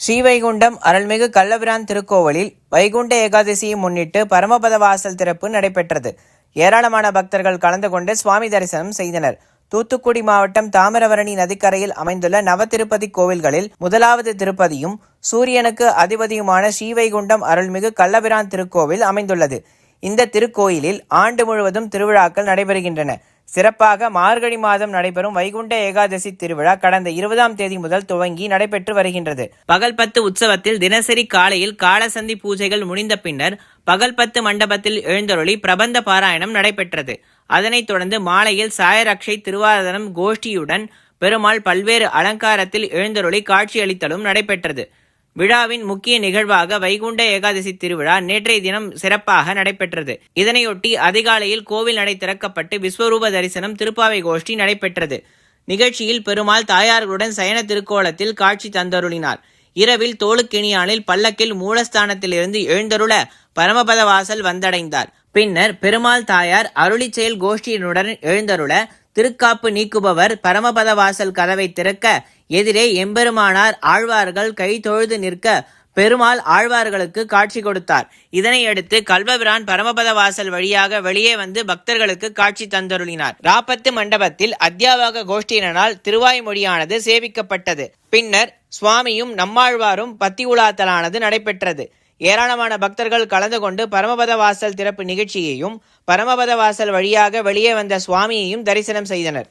ஸ்ரீவைகுண்டம் அருள்மிகு கள்ளபிரான் திருக்கோவிலில் வைகுண்ட ஏகாதசியை முன்னிட்டு பரமபத வாசல் திறப்பு நடைபெற்றது. ஏராளமான பக்தர்கள் கலந்து கொண்டு சுவாமி தரிசனம் செய்தனர். தூத்துக்குடி மாவட்டம் தாமிரவரணி நதிக்கரையில் அமைந்துள்ள நவதிருப்பதி கோவில்களில் முதலாவது திருப்பதியும் சூரியனுக்கு அதிபதியுமான ஸ்ரீவைகுண்டம் அருள்மிகு கள்ளபிரான் திருக்கோவில் அமைந்துள்ளது. இந்த திருக்கோயிலில் ஆண்டு முழுவதும் திருவிழாக்கள் நடைபெறுகின்றன. சிறப்பாக மார்கழி மாதம் நடைபெறும் வைகுண்ட ஏகாதசி திருவிழா கடந்த இருபதாம் தேதி முதல் துவங்கி நடைபெற்று வருகின்றது. பகல் பத்து உற்சவத்தில் தினசரி காலையில் காலசந்தி பூஜைகள் முடிந்த பின்னர் பகல் பத்து மண்டபத்தில் எழுந்தருளி பிரபந்த பாராயணம் நடைபெற்றது. அதனைத் தொடர்ந்து மாலையில் சாயரக்ஷை திருவாதனம் கோஷ்டியுடன் பெருமாள் பல்வேறு அலங்காரத்தில் எழுந்தருளி காட்சியளித்தலும் நடைபெற்றது. விழாவின் முக்கிய நிகழ்வாக வைகுண்ட ஏகாதசி திருவிழா நேற்றைய தினம் சிறப்பாக நடைபெற்றது. இதனையொட்டி அதிகாலையில் கோவில் நடை திறக்கப்பட்டு விஸ்வரூப தரிசனம் திருப்பாவை கோஷ்டி நடைபெற்றது. நிகழ்ச்சியில் பெருமாள் தாயார்களுடன் சயன திருக்கோலத்தில் காட்சி தந்தருளினார். இரவில் தோளுக்கிணியானில் பல்லக்கில் மூலஸ்தானத்திலிருந்து எழுந்தருள பரமபத வாசல் வந்தடைந்தார். பின்னர் பெருமாள் தாயார் அருளிச்செயல் கோஷ்டியினுடன் எழுந்தருள திருக்காப்பு நீக்குபவர் பரமபத வாசல் கதவை திறக்க எதிரே எம்பெருமானார் ஆழ்வார்கள் கை தொழுது நிற்க பெருமாள் ஆழ்வார்களுக்கு காட்சி கொடுத்தார். இதனையடுத்து கல்வபிரான் பரமபத வாசல் வழியாக வெளியே வந்து பக்தர்களுக்கு காட்சி தந்தருளினார். ராப்பத்து மண்டபத்தில் அத்தியாவக கோஷ்டியினரால் திருவாய்மொழியானது சேவிக்கப்பட்டது. பின்னர் சுவாமியும் நம்மாழ்வாரும் பத்தி உலாத்தலானது நடைபெற்றது. ஏராளமான பக்தர்கள் கலந்து கொண்டு பரமபத வாசல் திறப்பு நிகழ்ச்சியையும் பரமபத வாசல் வழியாக வெளியே வந்த சுவாமியையும் தரிசனம் செய்தனர்.